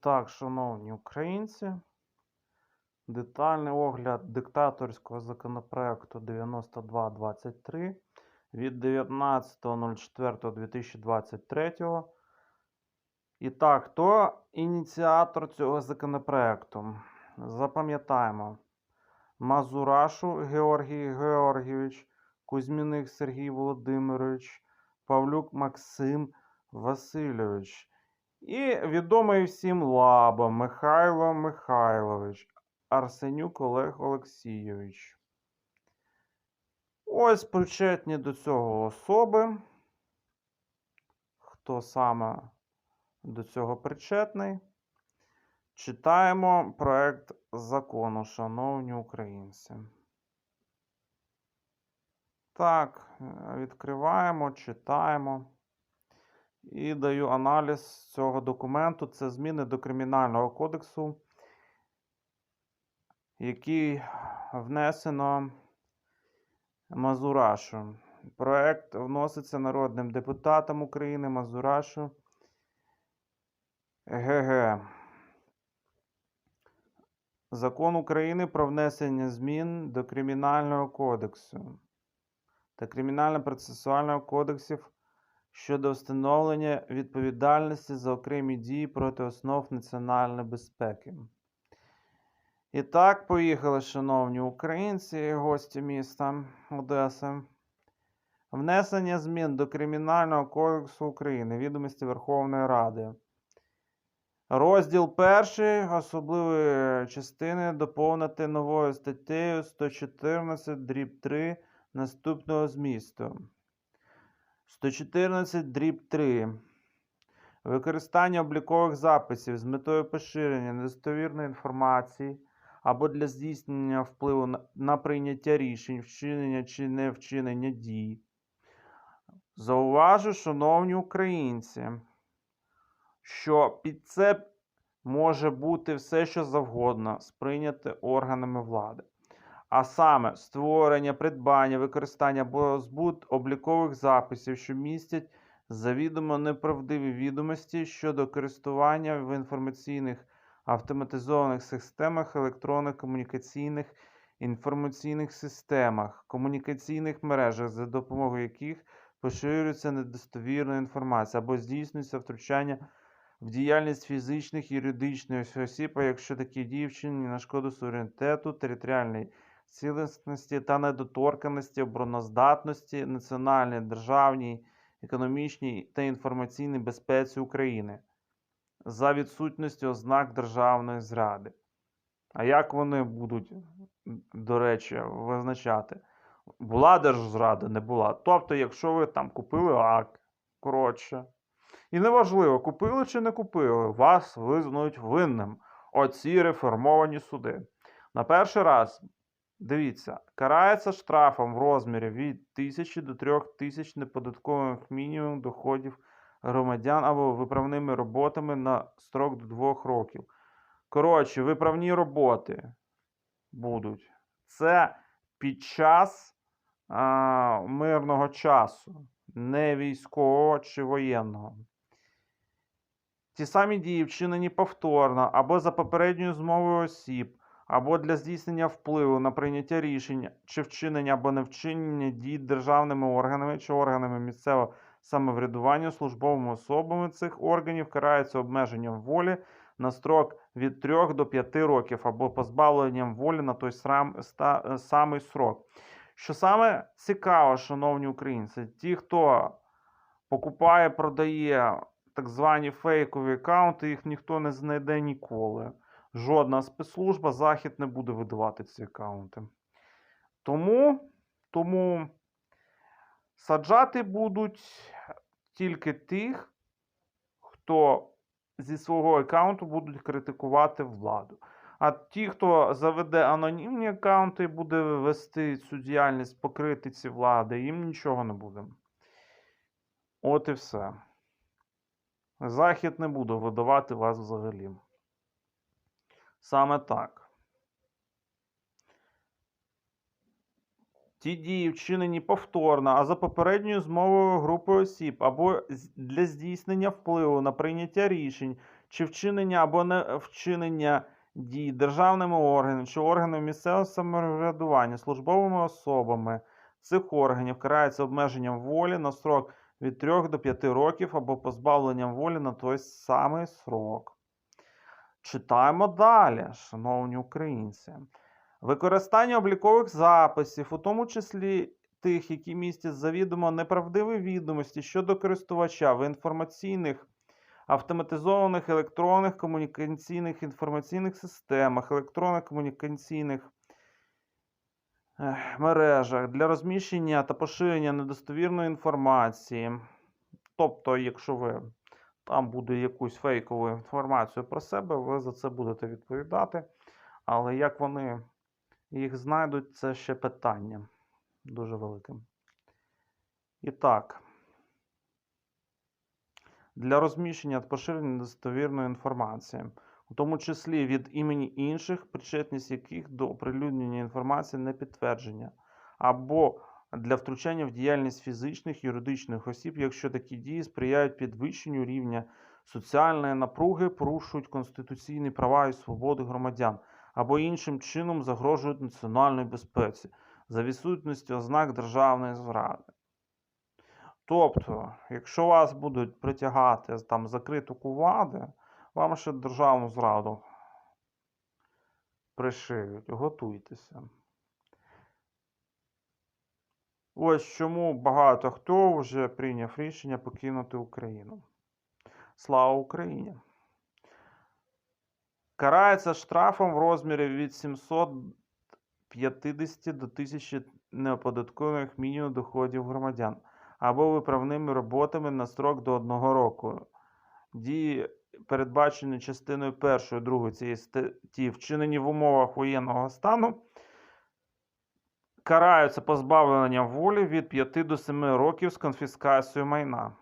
так, шановні українці, детальний огляд диктаторського законопроекту 9223 від 19.04.2023. І так, хто ініціатор цього законопроекту? Запам'ятаємо: Мазурашу Георгій Георгійович, Кузьміних Сергій Володимирович, Павлюк Максим Васильович. І відомий всім Лаба Михайло Михайлович, Арсенюк Олег Олексійович. Ось причетні до цього особи. Хто саме до цього причетний? Читаємо проект закону, шановні українці. Так, е, відкриваємо, читаємо. І даю аналіз цього документу. Це зміни до Кримінального кодексу, який внесено Мазурашу. Проект вноситься народним депутатом України Мазурашу ГГ. Закон України про внесення змін до Кримінального кодексу та Кримінально-процесуального кодексів щодо встановлення відповідальності за окремі дії проти основ національної безпеки. І так, поїхали, шановні українці і гості міста Одеси. Внесення змін до Кримінального кодексу України, відомості Верховної Ради. Розділ перший особливої частини доповнити новою статтею 114 дріб 3 наступного змісту. 114 дріб 3. Використання облікових записів з метою поширення недостовірної інформації або для здійснення впливу на, прийняття рішень, вчинення чи не вчинення дій. Зауважу, шановні українці, що під це може бути все, що завгодно, сприйняте органами влади а саме створення, придбання, використання або збут облікових записів, що містять завідомо неправдиві відомості щодо користування в інформаційних автоматизованих системах електронних комунікаційних інформаційних системах, комунікаційних мережах, за допомогою яких поширюється недостовірна інформація або здійснюється втручання в діяльність фізичних і юридичних осіб, а якщо такі дії вчинені на шкоду суверенітету, територіальної цілісності та недоторканості, обороноздатності, національній, державній, економічній та інформаційній безпеці України за відсутністю ознак державної зради. А як вони будуть, до речі, визначати? Була держзрада, не була. Тобто, якщо ви там купили акт, коротше. І неважливо, купили чи не купили, вас визнають винним оці реформовані суди. На перший раз Дивіться, карається штрафом в розмірі від 1000 до 3000 неподаткових мінімум доходів громадян або виправними роботами на строк до 2 років. Коротше, виправні роботи будуть. Це під час а, мирного часу, не військового чи воєнного. Ті самі дії вчинені повторно або за попередньою змовою осіб або для здійснення впливу на прийняття рішень чи вчинення або невчинення дій державними органами чи органами місцевого самоврядування службовими особами цих органів караються обмеженням волі на строк від 3 до 5 років або позбавленням волі на той ста, самий срок. Що саме цікаво, шановні українці, ті, хто покупає, продає так звані фейкові аккаунти, їх ніхто не знайде ніколи жодна спецслужба Захід не буде видавати ці аккаунти. Тому, тому саджати будуть тільки тих, хто зі свого аккаунту будуть критикувати владу. А ті, хто заведе анонімні аккаунти і буде вести цю діяльність по критиці влади, їм нічого не буде. От і все. Захід не буде видавати вас взагалі. Саме так. Ті дії вчинені повторно, а за попередньою змовою групи осіб, або для здійснення впливу на прийняття рішень чи вчинення або не вчинення дій державними органами чи органами місцевого самоврядування, службовими особами цих органів карається обмеженням волі на строк від 3 до 5 років або позбавленням волі на той самий срок. Читаємо далі, шановні українці. Використання облікових записів, у тому числі тих, які містять завідомо неправдиві відомості щодо користувача в інформаційних автоматизованих електронних комунікаційних інформаційних системах, електронних комунікаційних мережах для розміщення та поширення недостовірної інформації. Тобто, якщо ви там буде якусь фейкову інформацію про себе, ви за це будете відповідати. Але як вони їх знайдуть, це ще питання дуже велике. І так, для розміщення та поширення недостовірної інформації, у тому числі від імені інших, причетність яких до оприлюднення інформації не підтвердження, або для втручання в діяльність фізичних юридичних осіб, якщо такі дії сприяють підвищенню рівня соціальної напруги, порушують конституційні права і свободи громадян, або іншим чином загрожують національній безпеці за відсутністю ознак державної зради. Тобто, якщо вас будуть притягати там за критику влади, вам ще державну зраду пришиють. Готуйтеся. Ось чому багато хто вже прийняв рішення покинути Україну. Слава Україні! Карається штрафом в розмірі від 750 до 1000 неоподаткованих мінімум доходів громадян або виправними роботами на строк до одного року. Дії, передбачені частиною 1 2 цієї статті, вчинені в умовах воєнного стану, караються позбавленням волі від 5 до 7 років з конфіскацією майна.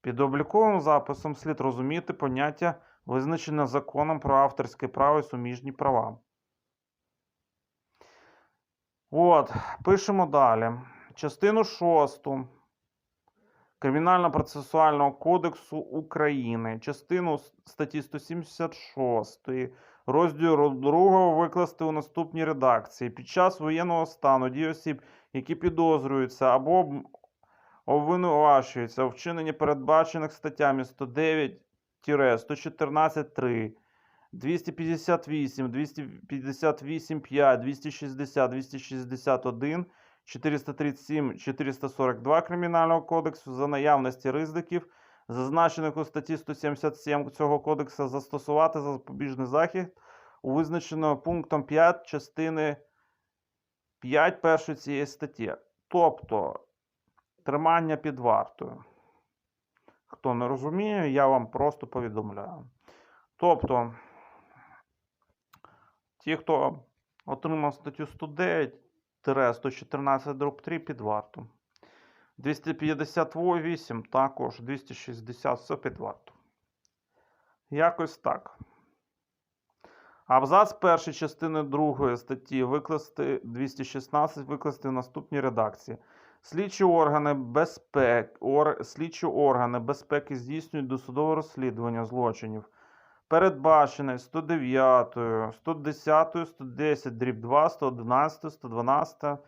Під обліковим записом слід розуміти поняття, визначене законом про авторське право і суміжні права. От, пишемо далі. Частину 6 Кримінально-процесуального кодексу України, частину статті 176 розділу 2 викласти у наступній редакції. Під час воєнного стану дії осіб, які підозрюються або обвинувачуються у вчиненні передбачених статтями 109-114.3, 258, 258.5, 260, 261, 437, 442 Кримінального кодексу за наявності ризиків, зазначених у статті 177 цього кодексу, застосувати запобіжний захід у визначеного пунктом 5 частини 5 першої цієї статті. Тобто тримання під вартою. Хто не розуміє, я вам просто повідомляю. Тобто, ті, хто отримав статтю 109 114 дроб 3 під варту. 258 також 260 все під варту. Якось так. Абзац першої частини другої статті викласти 216 викласти в наступній редакції. Слідчі органи безпеки, ор, слідчі органи безпеки здійснюють досудове розслідування злочинів, передбачене 109, 110, 110, дріб 2, 111, 112,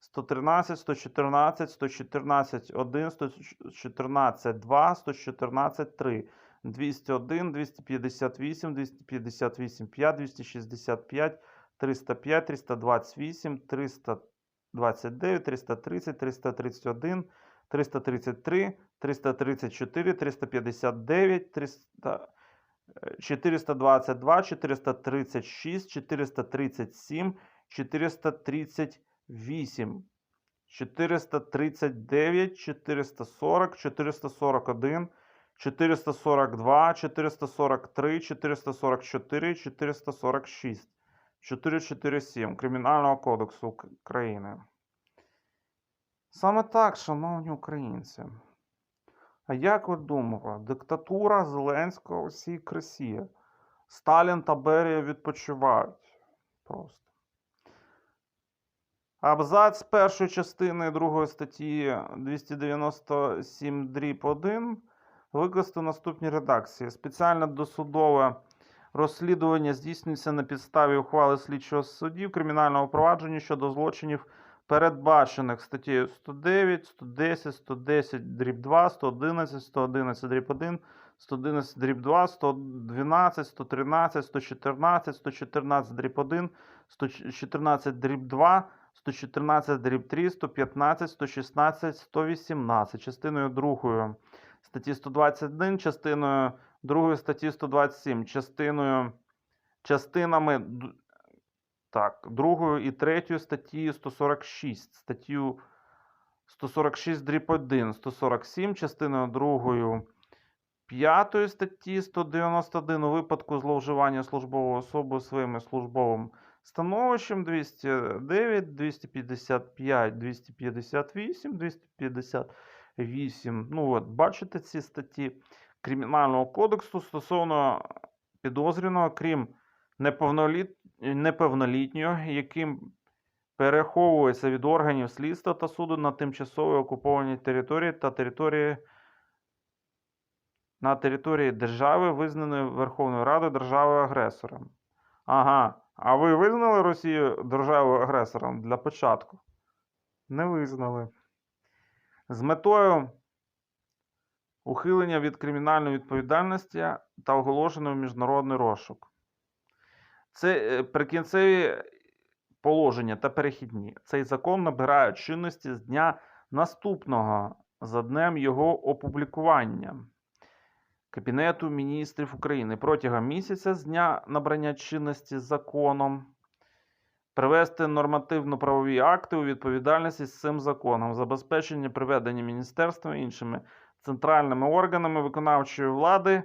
113, 114, 114, 1, 114, 2, 114, 3, 201, 258, 258, 5, 265, 305, 328, 329, 330, 331, 333, 334, 359, 300, е, 422, 436, 437, 438, 439, 440, 441, 442, 443, 444, 446, 447 Кримінального кодексу України. Саме так, шановні українці. А як ви думали, диктатура Зеленського всій красі? Сталін та Берія відпочивають просто. Абзац першої частини другої статті 297 дріб 1 викласти в наступній редакції. Спеціальне досудове розслідування здійснюється на підставі ухвали слідчого судді в кримінальному провадженні щодо злочинів, передбачених статтею 109, 110, 110 дріб 2, 111, 111 дріб 1, 111 дріб 2, 112, 113, 114, 114 дріб 1, 114 дріб 2, 114 дріб 3, 115, 116, 118, частиною другою статті 121, частиною другої статті 127, частиною частинами так, другою і третьою статті 146, статтю 146 дріб 1, 147, частиною другою п'ятої статті 191 у випадку зловживання службовою особою своїм службовим становищем 209, 255, 258, 258. Ну от, бачите ці статті Кримінального кодексу стосовно підозрюваного, крім. Неповнолітнього, яким переховується від органів слідства та суду на тимчасово окупованій території та території на території держави, визнаної Верховною Радою державою агресором. Ага. А ви визнали Росію державою агресором для початку? Не визнали. З метою ухилення від кримінальної відповідальності та оголошено в міжнародний розшук. Це е, прикінцеві положення та перехідні. Цей закон набирає чинності з дня наступного за днем його опублікування. Кабінету міністрів України протягом місяця з дня набрання чинності законом привести нормативно-правові акти у відповідальності з цим законом, забезпечення приведення міністерствами і іншими центральними органами виконавчої влади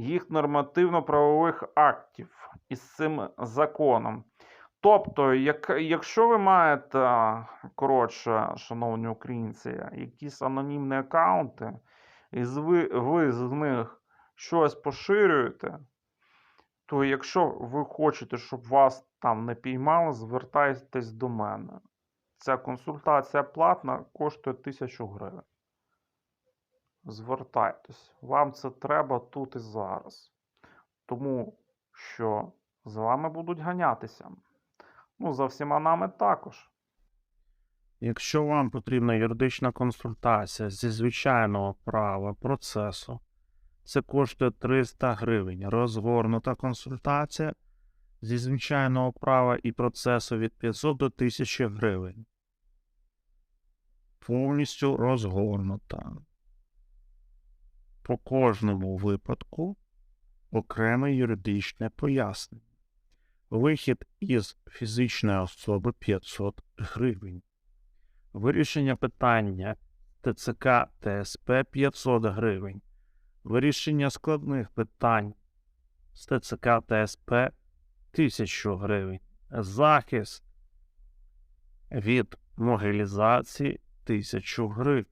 їх нормативно-правових актів із цим законом. Тобто, як, якщо ви маєте, коротше, шановні українці, якісь анонімні аккаунти, і ви, ви з них щось поширюєте, то якщо ви хочете, щоб вас там не піймали, звертайтесь до мене. Ця консультація платна, коштує 1000 гривень. Звертайтесь. Вам це треба тут і зараз. Тому що з вами будуть ганятися. Ну, за всіма нами також. Якщо вам потрібна юридична консультація зі звичайного права процесу, це коштує 300 гривень. Розгорнута консультація зі звичайного права і процесу від 500 до 1000 гривень. Повністю розгорнута. По кожному випадку окреме юридичне пояснення. Вихід із фізичної особи 500 гривень. Вирішення питання ТЦК ТСП 500 гривень. Вирішення складних питань з ТЦК ТСП 1000 гривень. Захист від могилізації 1000 гривень.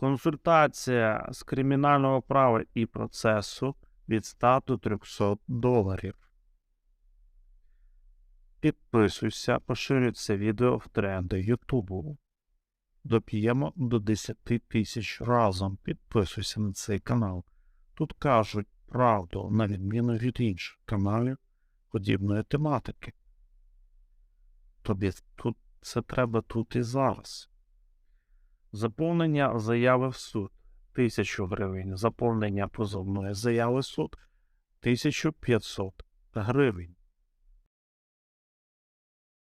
Консультація з кримінального права і процесу від 100 до 300 доларів. Підписуйся, поширюй це відео в тренди Ютубу. Доп'ємо до 10 тисяч разом. Підписуйся на цей канал. Тут кажуть правду, на відміну від інших каналів подібної тематики. Тобі тут це треба тут і зараз. Заповнення заяви в суд 1000 гривень. Заповнення позовної заяви в суд 1500 гривень.